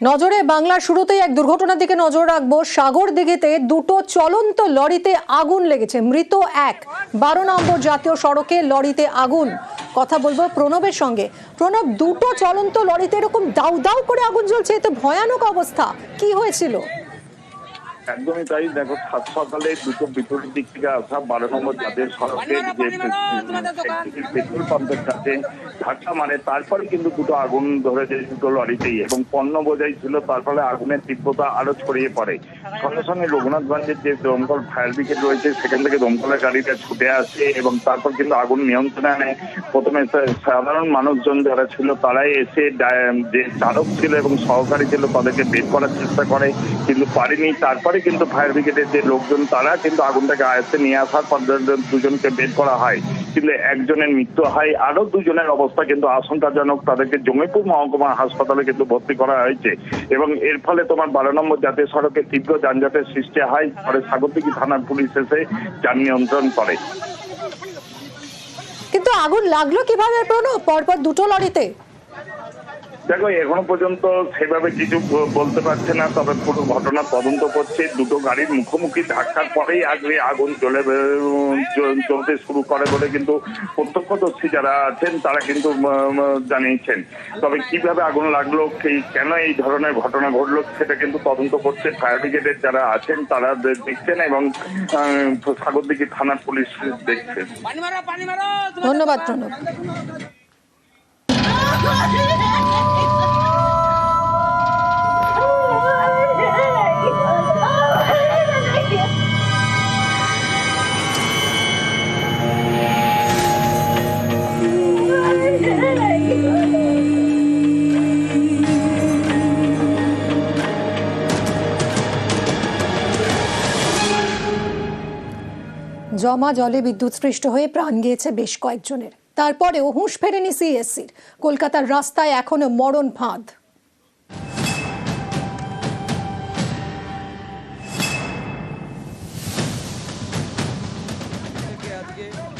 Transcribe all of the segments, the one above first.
নজরে বাংলার শুরুতেই এক দুর্ঘটনার দিকে নজর রাখব। সাগর দিঘিতে দুটো চলন্ত লরিতে আগুন লেগেছে। মৃত এক। বারো নম্বর জাতীয় সড়কে লরিতে আগুন। কথা বলব প্রণবের সঙ্গে। প্রণব, দুটো চলন্ত লরিতে এরকম দাউ দাউ করে আগুন জ্বলছে, এতে ভয়ানক অবস্থা। কি হয়েছিল? একদমই তাই। দেখো সাত সকালে দুটো বিপরীত দিক থেকে আসা বারো নম্বর জাতীয় সড়কের যে পেট্রোল পাম্পের কাছে ধাক্কা মানে তারপরে কিন্তু দুটো আগুন ধরে ধরেছে দুটো লরিতেই এবং পণ্য বোঝাই ছিল তার ফলে আগুনের তীব্রতা আরও ছড়িয়ে পড়ে। সঙ্গে সঙ্গে রঘুনাথগঞ্জের যে দমকল ফায়ার ব্রিগেড রয়েছে সেখান থেকে দমকলের গাড়িটা ছুটে আসে এবং তারপর কিন্তু আগুন নিয়ন্ত্রণে আনে। প্রথমে সাধারণ মানুষজন যারা ছিল তারাই এসে যে চালক ছিল এবং সহকারী ছিল তাদেরকে বের করার চেষ্টা করে কিন্তু পারেনি। তারপরে কিন্তু ফায়ার ব্রিগেডের যে লোকজন, তারা কিন্তু আগুনটাকে আয়ত্তে নিয়ে আসার পর দুজনকে বের করা হয়। কিন্তু একজনের মৃত্যু হয় আরও দুজনের অবস্থা কিন্তু আশঙ্কাজনক। তাদেরকে জমিপুর মহকুমা হাসপাতালে কিন্তু ভর্তি করা হয়েছে। এবং এর ফলে তোমার বারো নম্বর জাতীয় সড়কে তীব্র যানজটের সৃষ্টি হয়। পরে সাগরদিঘি থানার পুলিশ এসে যান নিয়ন্ত্রণ করে। কিন্তু আগুন লাগল কীভাবে, প্রণব? পরপর দুটো লরিতে। দেখো এখনও পর্যন্ত সেভাবে কিছু বলতে পারছে না তবে পুরো ঘটনা তদন্ত করছে। দুটো গাড়ির মুখোমুখি ধাক্কার পরেই আগে আগুন চলে চলতে শুরু করে বলে কিন্তু প্রত্যক্ষদর্শী যারা আছেন তারা কিন্তু জানিয়েছেন। তবে কীভাবে আগুন লাগল কেন এই ধরনের ঘটনা ঘটলো সেটা কিন্তু তদন্ত করছে ফায়ার ব্রিগেডের যারা আছেন তারা দেখছেন এবং সাগরদিঘি থানার পুলিশ দেখছে। পানি মারো পানি মারো ধন্যবাদ প্রণব জমা জলে বিদ্যুৎস্পৃষ্ট হয়ে প্রাণ গিয়েছে বেশ কয়েকজনের। তারপরেও হুঁশ ফেরেনি সিএসসির। কলকাতার রাস্তায় এখনও মরণ ফাঁদ।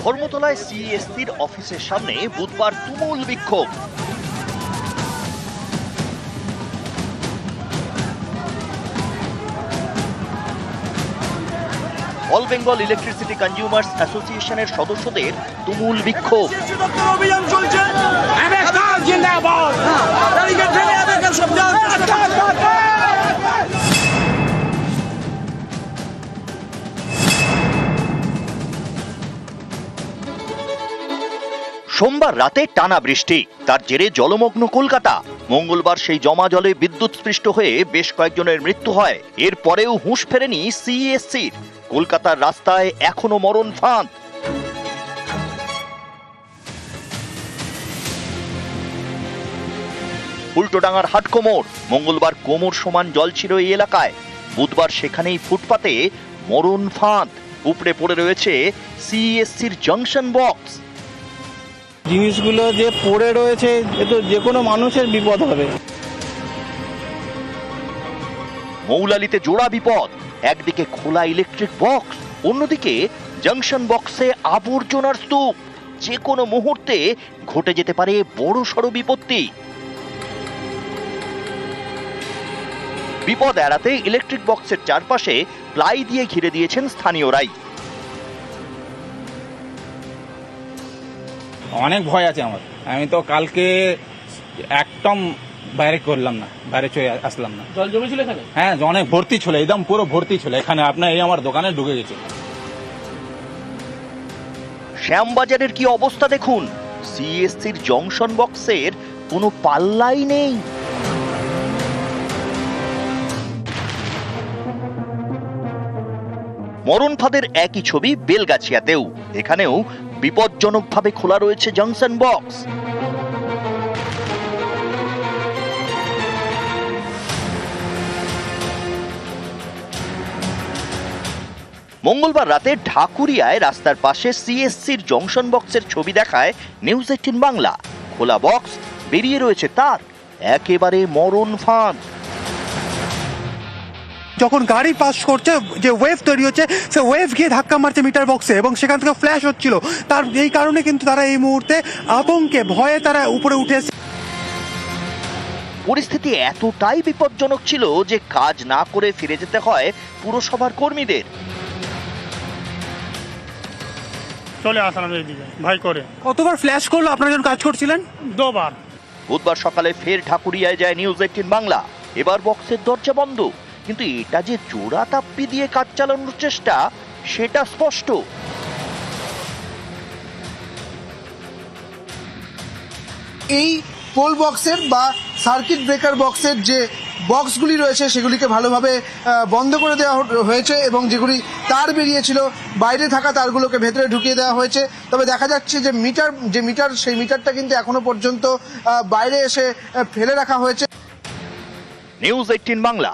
ধর্মতলায় সিএসসির অফিসের সামনে বুধবার তুমুল বিক্ষোভ। অল বেঙ্গল ইলেকট্রিসিটি কনজিউমার্স অ্যাসোসিয়েশনের সদস্যদের তুমুল বিক্ষোভ। অভিযান চলছে সোমবার রাতে টানা বৃষ্টি। তার জেরে জলমগ্ন কলকাতা। মঙ্গলবার সেই জমা জলে বিদ্যুৎস্পৃষ্ট হয়ে বেশ কয়েকজনের মৃত্যু হয়। এরপরেও হুঁশ ফেরেনি সিএসসির কলকাতার রাস্তায় এখনও মরণ ফাঁদ। উল্টোডাঙ্গার হাট কোমর মঙ্গলবার কোমর সমান জল ছিল এই এলাকায়। বুধবার সেখানেই ফুটপাতে মরণ ফাঁদ। উপড়ে পড়ে রয়েছে সিএসসির জংশন বক্স। জিনিসগুলো যে পড়ে রয়েছে, এ তো যে কোনো মানুষের বিপদ হবে। মৌলালিতে জোড়া বিপদ, একদিকে খোলা ইলেকট্রিক বক্স অন্যদিকে জংশন বক্সে আবর্জনার স্তূপ। যে কোনো মুহূর্তে ঘটে যেতে পারে বড় সড় বিপত্তি। বিপদ এড়াতে ইলেকট্রিক বক্সের চারপাশে প্লাই দিয়ে ঘিরে দিয়েছেন স্থানীয়রাই। অনেক ভয় আছে আমার। আমি তো কালকে একদম বাইরে করলাম না বাইরে চলে আসলাম না। জল জমেছিল এখানে? হ্যাঁ অনেক ভর্তি ছিল একদম পুরো ভর্তি ছিল। এখানে আপনার এই আমার দোকানে ঢুকে গেছে। শ্যামবাজারের কি অবস্থা দেখুন? সিএসসির জংশন বক্সের কোনো পাল্লাই নেই। মরণ ফাঁদের একই ছবি বেলগাছিয়াতেও। এখানেও বিপজ্জনকভাবে খোলা রয়েছে জংশন বক্স। মঙ্গলবার রাতে ঢাকুরিয়ায় রাস্তার পাশে সিএসসির জংশন বক্সের ছবি দেখায় নিউজ এইটিন বাংলা। খোলা বক্স, বেরিয়ে রয়েছে তার। একেবারে মরণ ফাঁদ যখন গাড়ি পাস করছে যে ওয়েভ তৈরি হচ্ছে সে ওয়েভ গিয়ে ধাক্কা মারছে মিটার বক্সে এবং সেখান থেকে ফ্ল্যাশ হচ্ছিল। তার এই কারণে কিন্তু তারা এই মুহূর্তে আতঙ্কে ভয়ে তারা উপরে উঠে পরিস্থিতি এতটাই বিপজ্জনক ছিল যে কাজ না করে ফিরে যেতে হয় পুরসভার কর্মীদের। চলে আসলাম এইদিকে ভাই করে। কতবার ফ্ল্যাশ করল? আপনারা যখন কাজ করছিলেন? দুবার। বুধবার সকালে ফের ঠাকুরিয়ায় যায় নিউজ এইটিন বাংলা। এবার বক্সের দরজা বন্ধ। কিন্তু এটা যে জোড়া তাপ্পি দিয়ে কাজ চালানোর চেষ্টা সেটা স্পষ্ট। এই পোল বক্সের বা সার্কিট ব্রেকার বক্সের যে বক্সগুলি রয়েছে সেগুলিকে ভালোভাবে বন্ধ করে দেওয়া হয়েছে এবং যেগুলি তার বেরিয়েছিল বাইরে থাকা তারগুলোকে ভেতরে ঢুকিয়ে দেওয়া হয়েছে। তবে দেখা যাচ্ছে যে মিটার যে মিটার সেই মিটারটা কিন্তু এখনও পর্যন্ত বাইরে এসে ফেলে রাখা হয়েছে। News eighteen Bangla.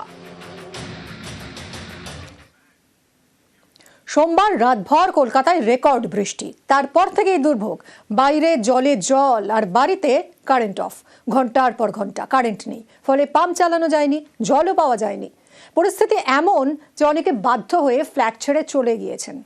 সোমবার রাতভর কলকাতায় রেকর্ড বৃষ্টি। তারপর থেকেই দুর্ভোগ। বাইরে জলে জল আর বাড়িতে কারেন্ট অফ। ঘণ্টার পর ঘণ্টা কারেন্ট নেই। ফলে পাম্প চালানো যায়নি, জলও পাওয়া যায়নি। পরিস্থিতি এমন যে অনেকে বাধ্য হয়ে ফ্ল্যাট ছেড়ে চলে গিয়েছেন।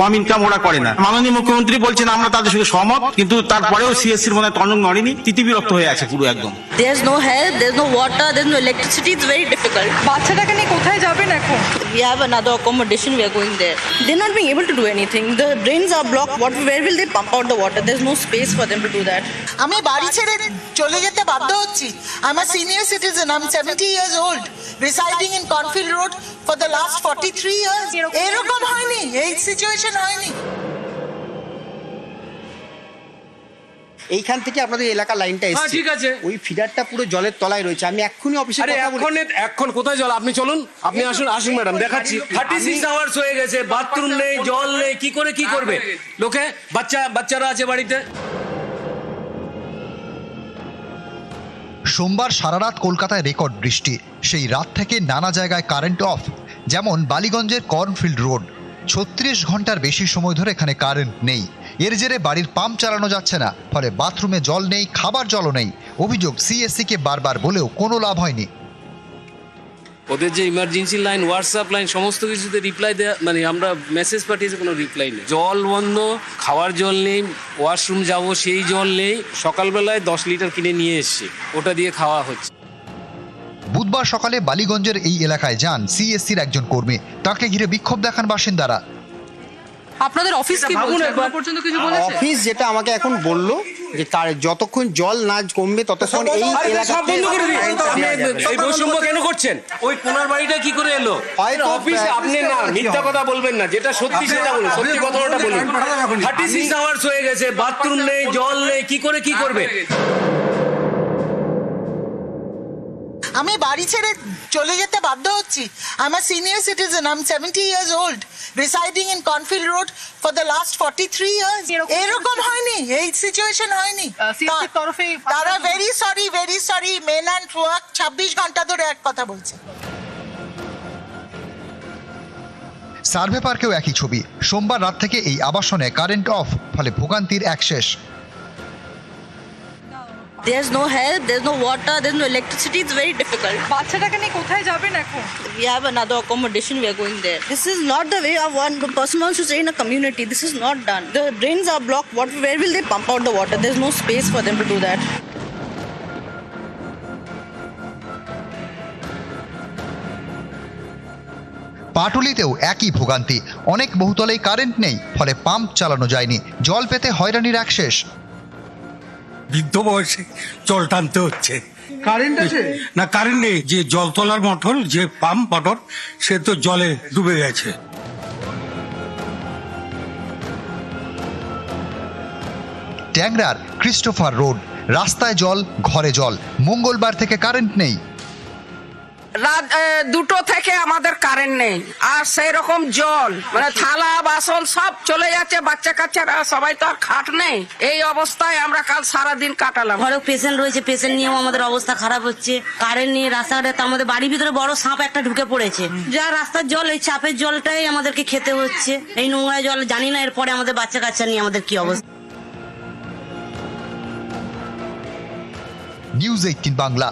কম ইনকাম ওরা করে না। মাননীয় মুখ্যমন্ত্রী বলছেন আমরা তাদের সঙ্গে সহমত। কিন্তু তারপরেও সিএসসির মধ্যে তনক নড়েনি তিতি বিরক্ত হয়ে আছে পুরো একদম। There no no water there no electricity is very বাচ্চাটাকে নিয়ে কোথায় যাবেন এখন? We have another accommodation we are going there they are block what where will they pump out water there is no space for them to আমি বাড়ি ছেড়ে চলে যেতে বাধ্য হচ্ছি। I am a senior citizen I am 70 years old residing in Cornfield road for the এরকম হয়নি। এই সিচুয়েশন হয়নি। এইখান থেকে আপনাদের এলাকা লাইনটা হ্যাঁ, ঠিক আছে। ওই ফিডারটা পুরো জলের তলায় রয়েছে। আমি এক্ষুনি অফিসে আরে এখন এখন কোথায় জল? আপনি চলুন। আপনি আসুন আসুন ম্যাডাম দেখাচ্ছি। থার্টি সিক্স আওয়ার্স হয়ে গেছে বাথরুম নেই জল নেই কি করে কি করবে? লোকে বাচ্চা বাচ্চারা আছে বাড়িতে? সোমবার সারারাত কলকাতায় রেকর্ড বৃষ্টি। সেই রাত থেকে নানা জায়গায় কারেন্ট অফ যেমন বালিগঞ্জের কর্নফিল্ড রোড ছত্রিশ ঘণ্টার বেশি সময় ধরে এখানে কারেন্ট নেই। এর জেরে বাড়ির পাম্প চালানো যাচ্ছে না, ফলে বাথরুমে জল নেই, খাবার জলও নেই। অভিযোগ সিএসসিকে বারবার বলেও কোনো লাভ হয়নি। ওদের যে ইমার্জেন্সি লাইন হোয়াটসঅ্যাপ লাইন সমস্ত কিছুতে রিপ্লাই দেওয়া মানে আমরা মেসেজ পাঠিয়েছি, কোনো রিপ্লাই নেই। জল বন্ধ, খাওয়ার জল নেই ওয়াশরুম যাব, সেই জল নেই। সকালবেলায় দশ লিটার কিনে নিয়ে এসছি। ওটা দিয়ে খাওয়া হচ্ছে। বুধবার সকালে বালিগঞ্জের এই এলাকায় যান সিএসসির একজন কর্মী। তাকে ঘিরে বিক্ষোভ দেখান বাসিন্দারা। আপনাদের অফিস কি ভাবুন বলছে? একবার। এখনও পর্যন্ত কিছু বলেছে? অফিস যেটা আমাকে এখন বলল যে কার- যতক্ষণ জল না কমবে ততক্ষণ এই সব বন্ধ করে দিন। এই বৈষম্য কেন করছেন? ওই কোনার বাড়িটা কি করে এলো? হয়তো অফিস আপনি না মিথ্যা কথা বলবেন না যেটা সত্যি সেটা বলুন সত্যি কথাটা বলুন। থার্টি সিক্স আওয়ার্স হয়ে গেছে বাথরুম নেই জল নেই কি করে কি করবে? আমি বাড়ি ছেড়ে চলে যেতে বাধ্য হচ্ছি। আই আমার সিনিয়র সিটিজেন আমি seventy years old residing in Cornfield road for the last forty three years এরকম হয়নি এই সিচুয়েশন হয়নি। তরফে তারা very sorry very sorry men and work ছাব্বিশ ঘণ্টা ধরে এক কথা বলছে। সার্ভে পার্কেও একই ছবি। সোমবার রাত থেকে এই আবাসনে কারেন্ট অফ ফলে ভোগান্তির এক শেষ। There's no help, there's no water, there's no electricity. It's very difficult. বাচ্চাটাকে নিয়ে কোথায় যাবেন এখন We have another accommodation. We are going there. This is not the way of one person wants to stay in a community. This is not done. The drains are blocked. What? Where will they pump out the water? There's no space for them to do that. পাটুলিতেও একই ভোগান্তি অনেক বহুতলেই current নেই ফলে pump চালানো যায়নি জল পেতে হয়রানির এক শেষ বৃদ্ধ বয়সে জল টানতে হচ্ছে। কারেন্ট আছে? না কারেন্ট নেই। যে জল তোলার মটর যে পাম্প মটর সে তো জলে ডুবে গেছে। ট্যাংরার ক্রিস্টোফার রোড রাস্তায় জল ঘরে জল। মঙ্গলবার থেকে কারেন্ট নেই। রাত দুটো থেকে আমাদের কারেন্ট নেই। আর সেই রকম জল মানে থালা বাসন সব চলে যাচ্ছে বাচ্চা কাচ্চারা সবাই তো আর খাট নেই। এই অবস্থায় আমরা কাল সারা দিন কাটালাম। ঘরে পেশেন্ট রয়েছে পেশেন্ট নিয়েও আমাদের অবস্থা খারাপ হচ্ছে। কারেন্ট নিয়ে রাস্তাঘাটে তো আমাদের বাড়ির ভিতরে বড় সাপ একটা ঢুকে পড়েছে। যা রাস্তার জল এই চাপের জলটাই আমাদেরকে খেতে হচ্ছে। এই নোংরা জল জানি না এরপরে আমাদের বাচ্চা কাচ্চা নিয়ে আমাদের কি অবস্থা। News eighteen Bangla